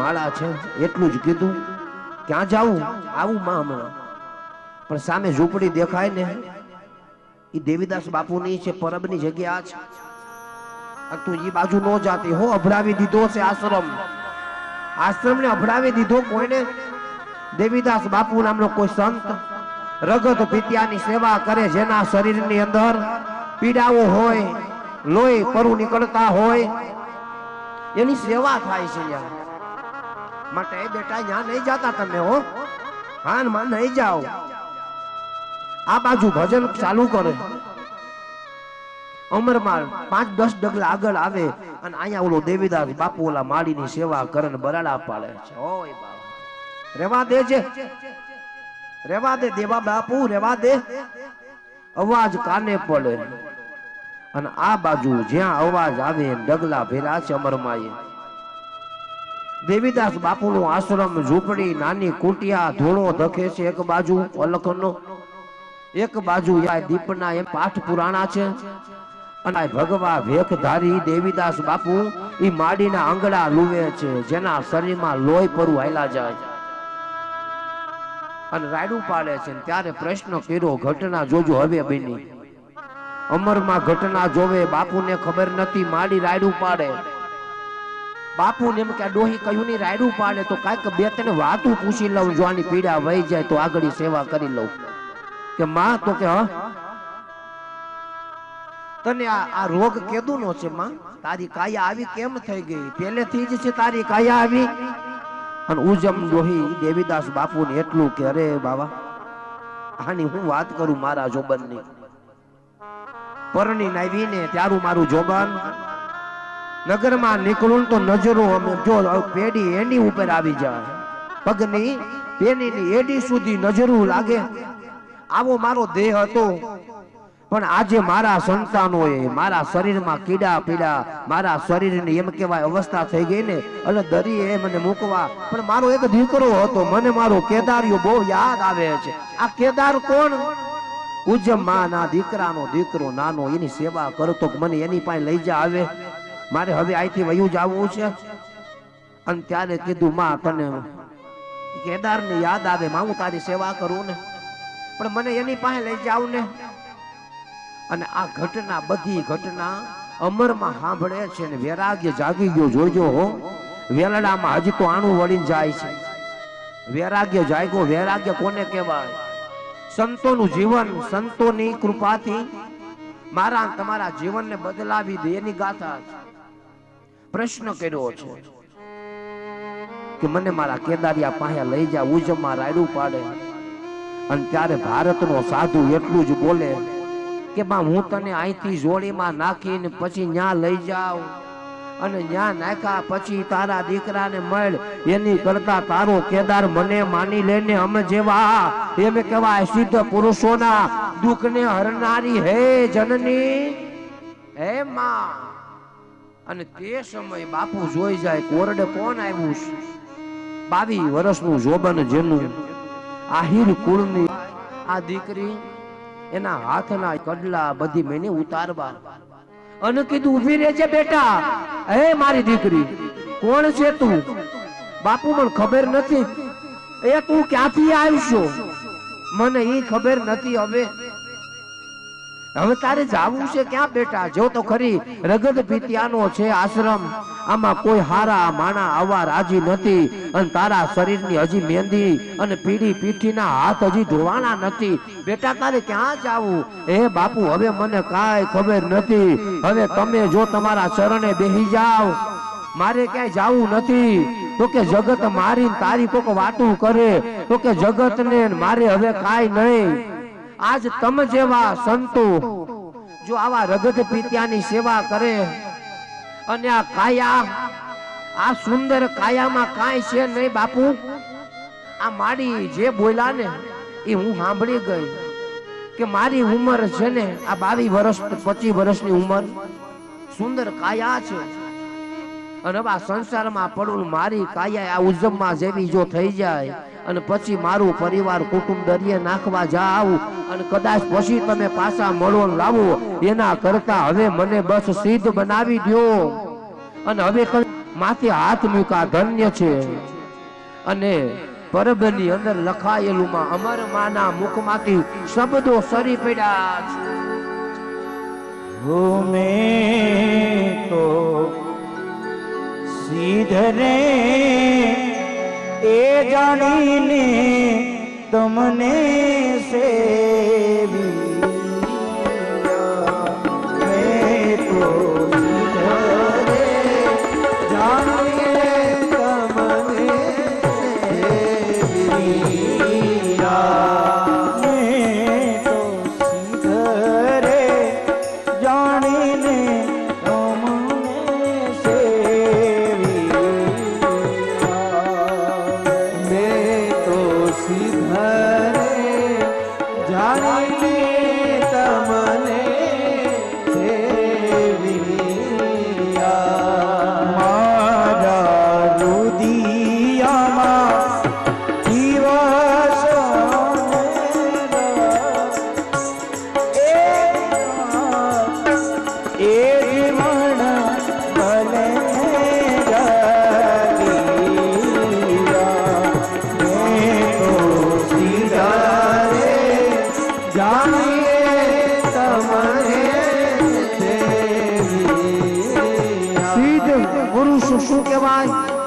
માળા છે, એટલું જ કીધું, ક્યાં જાવું આવું માં હમણાં. પણ સામે ઝૂંપડી દેખાય ને એ દેવીદાસ બાપુની છે, પરબની જગ્યા છે. તું એ બાજુ નો જાતી. હો અભડાવી દીધો છે આશ્રમ. આશ્રમને અભડાવી દીધો કોઈને? દેવીદાસ બાપુ નામનો કોઈ સંત રગત પિત્યાની સેવા કરે, જેના શરીરની અંદર પીડાઓ હોય, લોહી પરુ નીકળતા હોય, એની સેવા થાય છે યાર. માટે બેટા ત્યાં નહીં જાતા તમે હો. માં નહીં જાઓ. આ બાજુ ભજન ચાલુ કરે. અમરમાળ પાંચ દસ ડગલા આગળ આવે અને અહીંયા ઓલો દેવીદાસ બાપુ ઓલા માળીની સેવા કરે ને બરાડા પાડે છે. રેવા દે છે રેવા દે દેવા બાપુ રેવા દે. અવાજ કાને પડે? અને આ બાજુ જ્યાં અવાજ આવે ડગલા ભેરા છે અમરમાએ. દેવીદાસ બાપુનો આશ્રમ ઝૂંપડી, નાની કુટિયા, ધોળો ધખે છે એક બાજુ, અલખનો. એક બાજુ દીપના એમ પાઠ પુરાણા છે. અને ભગવા વેખધારી દેવીદાસ બાપુ એ માડીના આંગળા લુવે છે, જેના શરીરમાં લોહી પરું હાલા જાય. અને રાયડું પાડે છે ત્યારે પ્રશ્ન કર્યો, ઘટના જોજો હવે બની. અમરમાં ઘટના જોવે બાપુને ખબર નથી માડી રાયડું પાડે. બાપુ ને એમ કે ડોહી કયું ની રાયડું પાડે તો કાંઈક બે તને વાતું પૂછી લઉં જો પીડા વહી જાય તો આગળ સેવા કરી લઉં. કે માં, તો કે, હ. તને આ રોગ કેદુનો છે, માં? તારી કાયા આવી કેમ થઈ ગઈ? પહેલેથી જ છે તારી કાયા આવી. અને ઉજમ ડોહી દેવીદાસ બાપુ ને એટલું કે, અરે બાવા, આની હું વાત કરું મારા જોબનની? પરણી નાવીને, ત્યારું મારું જોબન. નગરમાં નીકળું તો નજરો અમે જો પેઢી એની ઉપર આવી જાય. પગની પેનીની એડી સુધી નજરું લાગે. આવો મારો દેહ હતો. પણ આજે મારા સંતાનોએ મારા શરીરમાં કીડા પીડા, મારા શરીરની એમ કહેવાય અવસ્થા થઈ ગઈ ને એટલે દરીએ મને મૂકવા. પણ મારો એક દીકરો હતો, મને મારો કેદારિયો બહુ યાદ આવે છે. આ કેદાર કોણ? ઉજ્જમ ના દીકરાનો દીકરો, નાનો, એની સેવા કરતો મને એની પાસે લઈ જા આવે. મારે હવે અહીંથી વયું જવું છે. અને ત્યારે કીધું, માં, તને કેદાર ને યાદ આવે, માં, હું તારી સેવા કરું ને. પણ મને એની પાસે લઈ જાવ ને. અને આ ઘટના, બધી ઘટના અમરમાં સાંભળે છે ને વૈરાગ્ય જાગી ગયો. જોજો હો, વેલડામાં હજી તો આણું વળીને જાય છે. વૈરાગ્ય જાગ્યો, વૈરાગ્ય કોને કહેવાય? સંતોનું જીવન, સંતોની કૃપાથી. મારા તમારા જીવનને બદલાવી દે એની ગાથા છે. પ્રશ્ન કર્યો છે કે મને મારા કેદારિયા પાસે લઈ જા, ઉજમાં રાયડું પાડે. અને ત્યારે ભારતનો સાધુ એટલું જ બોલે કે બા, હું તને અહીંથી જોડીમાં નાખીને પછી ન્યા લઈ જાઉં. અને ન્યા નાખ્યા પછી તારા દીકરાને મળ, એની કરતા તારો કેદાર મને માની લેને અમે જેવા. એમ કહેવાય સિદ્ધ પુરુષોના દુઃખને હરનારી હે જનની. હે માં. અને તે સમય બાપુ જોઈ જાય કોરડે કોણ આવ્યું બાવી વર્ષનું જોબન જેનું આહિર કુળની આ દીકરી એના હાથના કડલા બધી મેને ઉતારવા. અને કીધું, ઊભી રહેજે બેટા. હે મારી દીકરી, કોણ છે તું? બાપુ મને ખબર નથી. એ તું ક્યાંથી આવશો? મને એ ખબર નથી હવે. હવે તારે જાવું છે ક્યાં બેટા? જો તો ખરી, રગત ભીતિયાનો છે આશ્રમ. આમાં કોઈ હારા માણા આવવા રાજી નથી. અને તારા શરીરની હજી મહેંદી અને પીડી પીઠીના હાથ હજી ધોવાના નથી. બેટા, તારે ક્યાં જાવું? એ બાપુ, હવે મને કાંઈ ખબર નથી. હવે તમે જો તમારા ચરણે બેહી જાઓ મારે ક્યાંય જાવું નથી. તો કે જગત મારી તારી કોક વાતું કરે. તો કે જગત ને મારે હવે કાંઈ નહીં. આજ તમ જેવા સંતો જો આવા રગત પિત્યાની સેવા કરે અને આ કાયા, આ સુંદર કાયામાં કાંઈ છે નહીં બાપુ? આ માડી જે બોલ્યા ને એ હું સાંભળી ગઈ કે મારી ઉંમર છે ને, આ બાવીસ વર્ષ, પચીસ વર્ષની ઉંમર. સુંદર કાયા છે. અને આ સંસારમાં પડવું મારી કાયા આ ઉજમમાં જેવી જો થઈ જાય અને પછી મારું પરિવાર કુટુંબ દરિયે નાખવા જાવ અને કદાચ પછી તમે પાછા મળો લાવો. એના કરતા હવે મને બસ સિદ્ધ બનાવી દો અને હવે માથે હાથ મૂકા, ધન્ય છે. અને પરબની અંદર લખાયેલું માં અમર માના મુખમાંથી શબ્દો સરી પડ્યા છે. તો સીધરે એ જાણીને તમને સેવ્યા શું કહેવાય?